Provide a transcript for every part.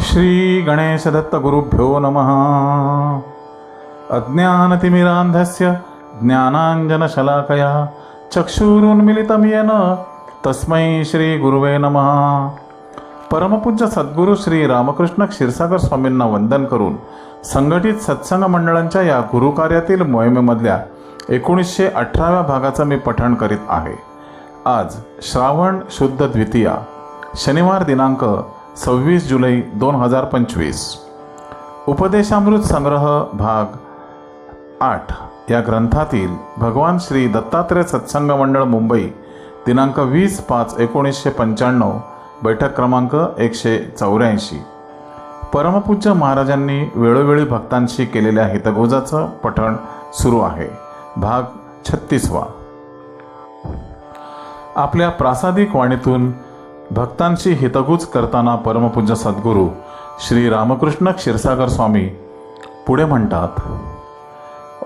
श्री गणेश दत्त गुरुभ्यो नमः। अज्ञानतिमिरान्धस्य ज्ञानाञ्जनशलाकया चक्षुरुन्मिलितं येन तस्मै श्री गुरुवे नमः। परमपूज्य सद्गुरू श्री रामकृष्ण क्षीरसागर स्वामींना वंदन करून संघटित सत्संग मंडळांच्या या गुरुकार्यातील मोहिमेमधल्या एकोणीसशे अठराव्या भागाचं मी पठण करीत आहे. आज श्रावण शुद्ध द्वितीया शनिवार दिनांक सव्वीस जुलै दोन हजार पंचवीस. उपदेशामृत संग्रह भाग आठ. या ग्रंथातील भगवान श्री दत्तात्रय सत्संग मंडळ मुंबई दिनांक वीस पाच एकोणीसशे पंच्याण्णव बैठक क्रमांक एकशे चौऱ्याऐंशी. परमपूज्य महाराजांनी वेळोवेळी भक्तांशी केलेल्या हितगोजाचं पठण सुरू आहे. भाग छत्तीसवा. आपल्या प्रासादिक वाणीतून भक्तांशी हितगुज करताना परमपूज्य सद्गुरू श्री रामकृष्ण क्षीरसागर स्वामी पुढे म्हणतात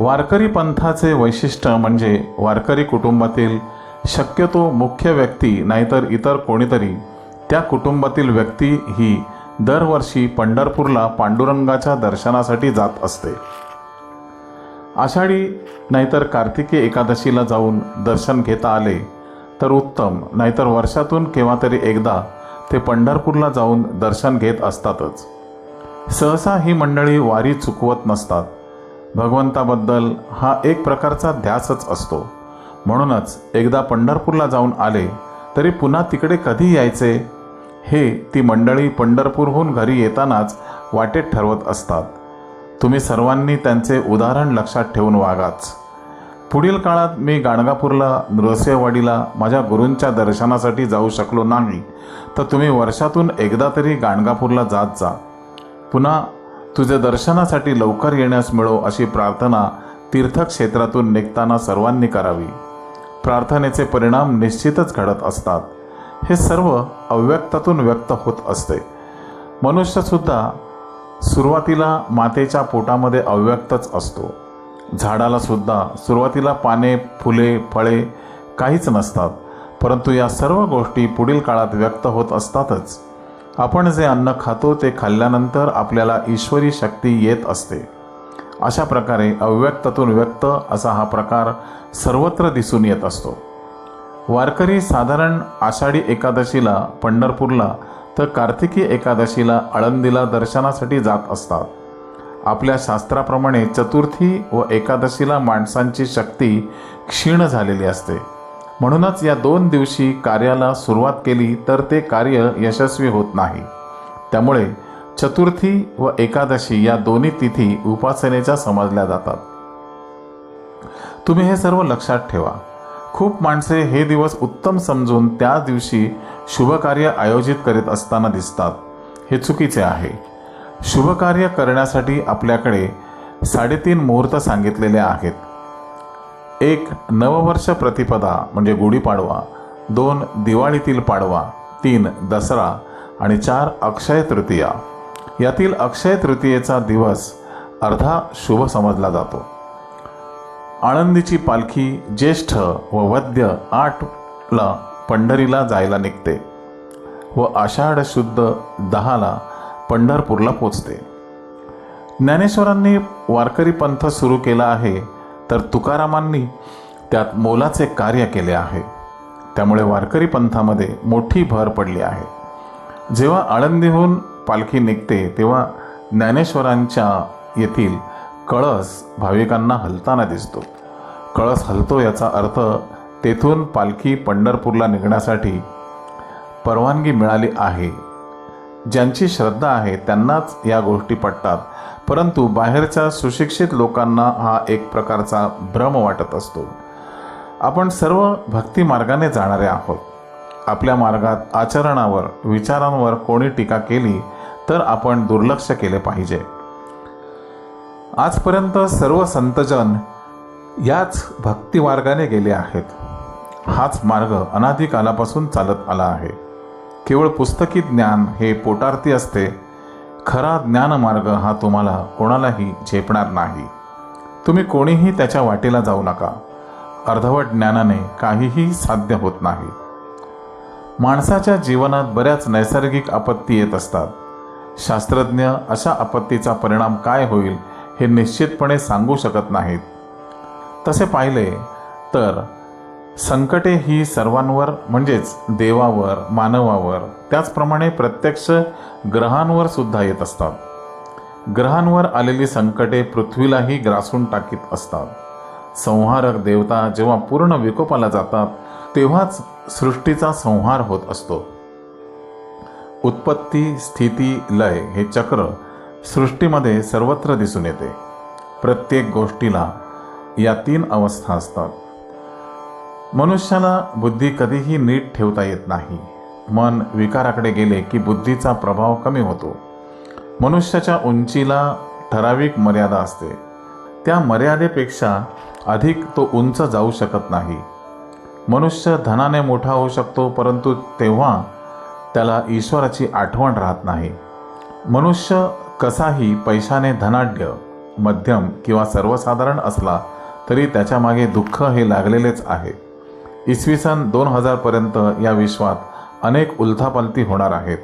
वारकरी पंथाचे वैशिष्ट्य म्हणजे वारकरी कुटुंबातील शक्यतो मुख्य व्यक्ती नाहीतर इतर कोणीतरी. त्या कुटुंबातील व्यक्ती ही दरवर्षी पंढरपूरला पांडुरंगाच्या दर्शनासाठी जात असते. आषाढी नाहीतर कार्तिकी एकादशीला जाऊन दर्शन घेता आले. तर उत्तम. नाहीतर वर्षातून केव्हा तरी एकदा ते पंढरपूरला जाऊन दर्शन घेत असतातच. सहसा ही मंडळी वारी चुकवत नसतात. भगवंताबद्दल हा एक प्रकारचा ध्यासच असतो. म्हणूनच एकदा पंढरपूरला जाऊन आले तरी पुन्हा तिकडे कधी यायचे? हे ती मंडळी पंढरपूरहून घरी येतानाच वाटेत ठरवत असतात. तुम्ही सर्वांनी त्यांचे उदाहरण लक्षात ठेवून वागाच. पुढील काळात मी गाणगापूरला नृसिंहवाडीला माझ्या गुरूंच्या दर्शनासाठी जाऊ शकलो नाही तर तुम्ही वर्षातून एकदा तरी गाणगापूरला जात जा. पुन्हा तुझे दर्शनासाठी लवकर येण्यास मिळो अशी प्रार्थना तीर्थक्षेत्रातून निघताना सर्वांनी करावी. प्रार्थनेचे परिणाम निश्चितच घडत असतात. हे सर्व अव्यक्तातून व्यक्त होत असते. मनुष्यसुद्धा सुरुवातीला मातेच्या पोटामध्ये अव्यक्तच असतो. झाडाला सुद्धा सुरुवातीला पाने फुले फळे काहीच नसतात परंतु या सर्व गोष्टी पुढील काळात व्यक्त होत असतातच. आपण जे अन्न खातो ते खाल्ल्यानंतर आपल्याला ईश्वरी शक्ती येत असते. अशा प्रकारे अव्यक्तातून व्यक्त असा हा प्रकार सर्वत्र दिसून येत असतो. वारकरी साधारण आषाढी एकादशीला पंढरपूरला तर कार्तिकी एकादशीला आळंदीला दर्शनासाठी जात असतात. आपल्या शास्त्राप्रमाणे चतुर्थी व एकादशीला माणसांची शक्ती क्षीण झालेली असते. म्हणूनच या दोन दिवशी कार्याला सुरुवात केली तर ते कार्य यशस्वी होत नाही. त्यामुळे चतुर्थी व एकादशी या दोन्ही तिथी उपासनेच्या समजल्या जातात. तुम्ही हे सर्व लक्षात ठेवा. खूप माणसे हे दिवस उत्तम समजून त्या दिवशी शुभकार्य आयोजित करीत असताना दिसतात. हे चुकीचे आहे. शुभकार्य करण्यासाठी आपल्याकडे साडेतीन मुहूर्त सांगितलेले आहेत. एक नववर्ष प्रतिपदा म्हणजे गुढीपाडवा दोन दिवाळीतील पाडवा. तीन दसरा. आणि चार अक्षय तृतीया. यातील अक्षय तृतीयेचा दिवस अर्धा शुभ समजला जातो. आळंदीची पालखी ज्येष्ठ व वद्य आठला पंढरीला जायला निघते व आषाढ शुद्ध दहाला पंढरपूरला पोचते. ज्ञानेश्वरांनी वारकरी पंथ सुरू केला आहे तर तुकारामांनी त्यात मोलाचे कार्य केले आहे. त्यामुळे वारकरी पंथामध्ये मोठी भर पडली आहे. जेव्हा आळंदीहून पालखी निघते तेव्हा ज्ञानेश्वरांच्या येथील कळस भाविकांना हलताना दिसतो. कळस हलतो याचा अर्थ तेथून पालखी पंढरपूरला निघण्यासाठी परवानगी मिळाली आहे. ज्यांची श्रद्धा आहे त्यांनाच या गोष्टी पटतात. परंतु बाहेरच्या सुशिक्षित लोकांना हा एक प्रकारचा भ्रम वाटत असतो. आपण सर्व भक्ती मार्गाने जाणारे आहोत. आपल्या मार्गात आचरणावर विचारांवर कोणी टीका केली तर आपण दुर्लक्ष केले पाहिजे. आजपर्यंत सर्व संतजन याच भक्ती मार्गाने गेले आहेत. हाच मार्ग अनादिकालापासून चालत आला आहे. केवळ पुस्तकी ज्ञान हे पोटार्थी असते. खरा ज्ञानमार्ग हा तुम्हाला कोणालाही झेपणार नाही. तुम्ही कोणीही त्याच्या वाटेला जाऊ नका. अर्धवट ज्ञानाने काहीही साध्य होत नाही. माणसाच्या जीवनात बऱ्याच नैसर्गिक आपत्ती येत असतात. शास्त्रज्ञ अशा आपत्तीचा परिणाम काय होईल हे निश्चितपणे सांगू शकत नाहीत. तसे पाहिले तर संकटे ही सर्वांवर म्हणजेच देवावर मानवावर त्याचप्रमाणे प्रत्यक्ष ग्रहांवर सुद्धा येत असतात. ग्रहांवर आलेली संकटे पृथ्वीलाही ग्रासून टाकीत असतात. संहारक देवता जेव्हा पूर्ण विकोपाला जातात तेव्हाच सृष्टीचा संहार होत असतो. उत्पत्ती स्थिती लय हे चक्र सृष्टीमध्ये सर्वत्र दिसून येते. प्रत्येक गोष्टीला या तीन अवस्था असतात. मनुष्याला बुद्धी कधीही नीट ठेवता येत नाही. मन विकाराकडे गेले की बुद्धीचा प्रभाव कमी होतो. मनुष्याच्या उंचीला ठराविक मर्यादा असते. त्या मर्यादेपेक्षा अधिक तो उंच जाऊ शकत नाही. मनुष्य धनाने मोठा होऊ शकतो परंतु तेव्हा त्याला ईश्वराची आठवण राहत नाही. मनुष्य कसाही पैशाने धनाढ्य मध्यम किंवा सर्वसाधारण असला तरी त्याच्यामागे दुःख हे लागलेलेच आहे. इसवी सन दोन हजारपर्यंत या विश्वात अनेक उलथापालथी होणार आहेत.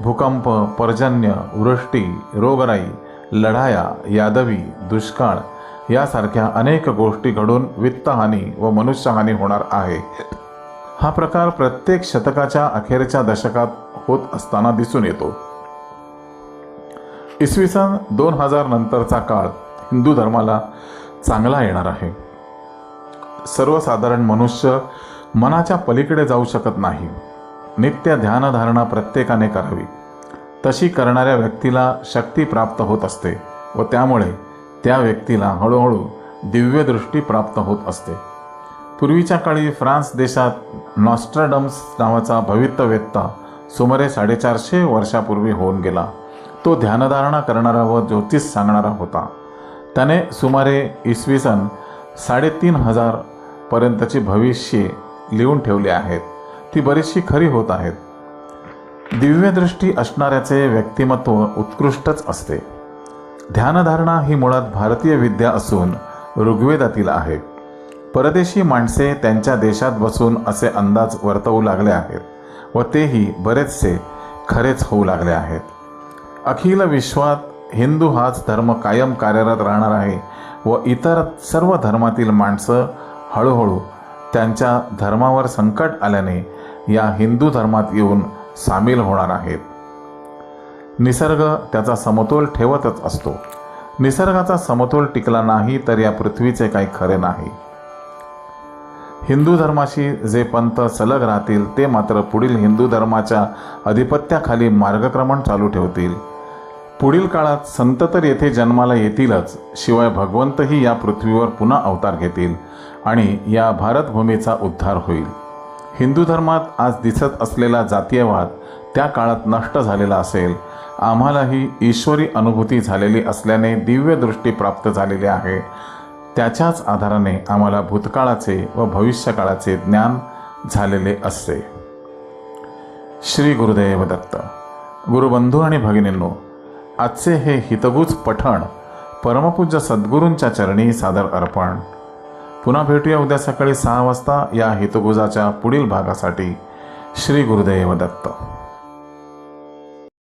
भूकंप पर्जन्य वृष्टी रोगराई लढाया यादवी दुष्काळ यासारख्या अनेक गोष्टी घडून वित्तहानी व मनुष्यहानी होणार आहे. हा प्रकार प्रत्येक शतकाच्या अखेरच्या दशकात होत असताना दिसून येतो. इसवी सन दोन हजार नंतरचा काळ हिंदू धर्माला चांगला येणार आहे. सर्वसाधारण मनुष्य मनाच्या पलीकडे जाऊ शकत नाही. नित्य ध्यानधारणा प्रत्येकाने करावी. तशी करणाऱ्या व्यक्तीला शक्ती प्राप्त होत असते व त्यामुळे त्या व्यक्तीला हळूहळू दिव्यदृष्टी प्राप्त होत असते. पूर्वीच्या काळी फ्रान्स देशात नॉस्ट्राडम्स नावाचा भवितव्यत्ता सुमारे साडेचारशे वर्षापूर्वी होऊन गेला. तो ध्यानधारणा करणारा व ज्योतिष सांगणारा होता. त्याने सुमारे इसवी सन साडेतीन हजार पर्यंतची भविष्ये लिहून ठेवली आहेत. ती बरीचशी खरी होत आहेत. दिव्यदृष्टी असणाऱ्याचे व्यक्तिमत्व उत्कृष्टच असते. ध्यानधारणा ही मुळात भारतीय विद्या असून ऋग्वेदातील आहे. परदेशी माणसे त्यांच्या देशात बसून असे अंदाज वर्तवू लागले आहेत व तेही बरेचसे खरेच होऊ लागले आहेत. अखिल विश्वात हिंदू हाच धर्म कायम कार्यरत राहणार आहे व इतर सर्व धर्मातील माणसं हळूहळू त्यांच्या धर्मावर संकट आल्याने या हिंदू धर्मात येऊन सामील होणार आहेत. निसर्ग त्याचा समतोल ठेवतच असतो. निसर्गाचा समतोल टिकला नाही तर या पृथ्वीचे काही खरे नाही. हिंदू धर्माशी जे पंथ सलग राहतील ते मात्र पुढील हिंदू धर्माच्या अधिपत्याखाली मार्गक्रमण चालू ठेवतील. पुढील काळात संत तर येथे जन्माला येतीलच शिवाय भगवंतही या पृथ्वीवर पुन्हा अवतार घेतील. आणि या भारतभूमीचा उद्धार होईल. हिंदू धर्मात आज दिसत असलेला जातीयवाद त्या काळात नष्ट झालेला असेल आम्हालाही ईश्वरी अनुभूती झालेली असल्याने दिव्यदृष्टी प्राप्त झालेली आहे. त्याच्याच आधाराने आम्हाला भूतकाळाचे व भविष्यकाळाचे ज्ञान झालेले असते. श्री गुरुदेव दत्त. गुरुबंधू आणि भगिनींनो आजचे हे हितगुज पठण परमपूज्य सद्गुरूंच्या चरणी सादर अर्पण. पुन्हा भेटूया उद्या सकाळी सहा वाजता या हितगुजाच्या पुढील भागासाठी. श्री गुरुदेव दत्त.